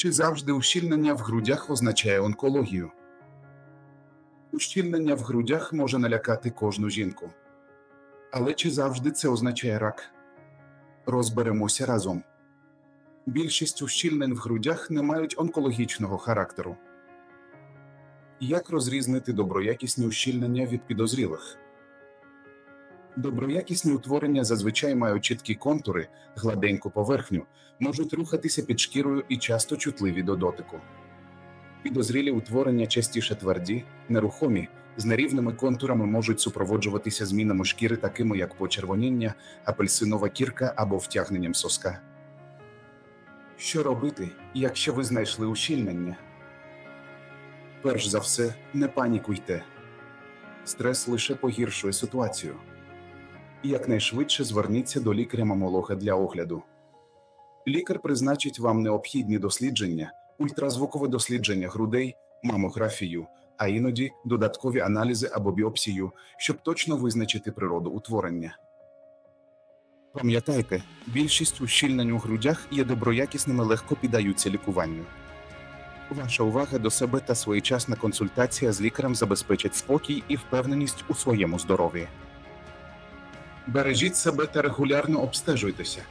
Чи завжди ущільнення в грудях означає онкологію? Ущільнення в грудях може налякати кожну жінку. Але чи завжди це означає рак? Розберемося разом. Більшість ущільнень в грудях не мають онкологічного характеру. Як розрізнити доброякісні ущільнення від підозрілих? Доброякісні утворення зазвичай мають чіткі контури, гладеньку поверхню, можуть рухатися під шкірою і часто чутливі до дотику. Підозрілі утворення частіше тверді, нерухомі, з нерівними контурами можуть супроводжуватися змінами шкіри, такими як почервоніння, апельсинова кірка або втягненням соска. Що робити, якщо ви знайшли ущільнення? Перш за все, не панікуйте. Стрес лише погіршує ситуацію. Якнайшвидше зверніться до лікаря-мамолога для огляду. Лікар призначить вам необхідні дослідження, ультразвукове дослідження грудей, мамографію, а іноді додаткові аналізи або біопсію, щоб точно визначити природу утворення. Пам'ятайте, більшість ущільнень у грудях є доброякісними, легко піддаються лікуванню. Ваша увага до себе та своєчасна консультація з лікарем забезпечать спокій і впевненість у своєму здоров'ї. Бережіть себе та регулярно обстежуйтеся.